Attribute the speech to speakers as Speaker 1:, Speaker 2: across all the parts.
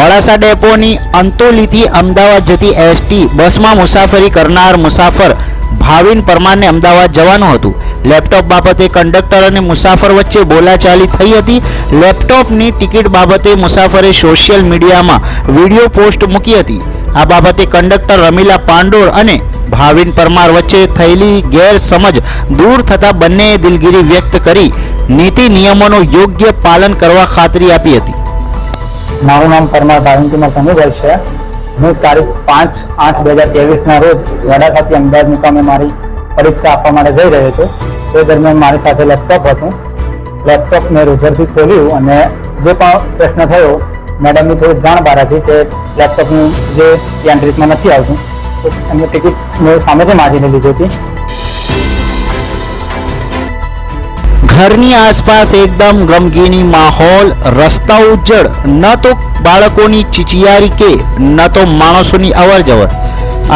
Speaker 1: મોડાસા ડેપોની અંતોલીથી અમદાવાદ જતી એસટી બસમાં મુસાફરી કરનાર મુસાફર ભાવિન પરમારને અમદાવાદ જવાનું હતું. લેપટોપ બાબતે કંડક્ટર અને મુસાફર વચ્ચે બોલાચાલી થઈ હતી. લેપટોપની ટિકિટ બાબતે મુસાફરે સોશિયલ મીડિયામાં વીડિયો પોસ્ટ મૂકી હતી. આ બાબતે કંડક્ટર રમીલા પાંડોર અને ભાવિન પરમાર વચ્ચે થયેલી ગેરસમજ દૂર થતાં બંનેએ દિલગીરી વ્યક્ત કરી. નીતિ નિયમોનું યોગ્ય પાલન કરવા ખાતરી આપી હતી.
Speaker 2: મારું નામ પરમાર ભાવિનકુમાર કનુભાઈ છે. હું તારીખ પાંચ આઠ બે હજાર ત્રેવીસના રોજ વડાસાથી અમદાવાદ મુકામે મારી પરીક્ષા આપવા માટે જઈ રહ્યો હતો તે દરમિયાન મારી સાથે લેપટોપ હતું. લેપટોપ મેં રૂઝરથી ખોલ્યું અને જે પણ પ્રશ્ન થયો મેડમની થોડી જાણ બહાર હતી કે લેપટોપનું જે ધ્યાન રીતમાં નથી આવતું. તો એમને ટિકિટ મેં સામેથી માગીને લીધી હતી.
Speaker 1: ઘરની આસપાસ એકદમ ગમગીની માહોલ રસ્તા ઉજ્જડ ન તો બાળકોની ચીચિયારી કે ન તો માણસોની અવરજવર.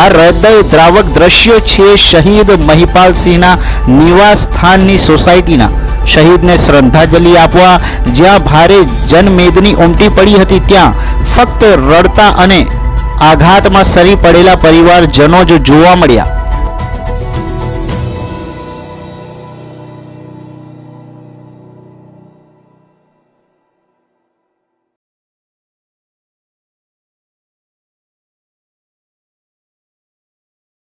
Speaker 1: આ હૃદય દ્રાવક દ્રશ્યો છે શહીદ મહિપાલસિંહના નિવાસ સ્થાનની સોસાયટીના. શહીદને શ્રદ્ધાંજલિ આપવા જ્યાં ભારે જનમેદની ઉમટી પડી હતી ત્યાં ફક્ત રડતા અને આઘાતમાં સરી પડેલા પરિવારજનો જ જોવા મળ્યા.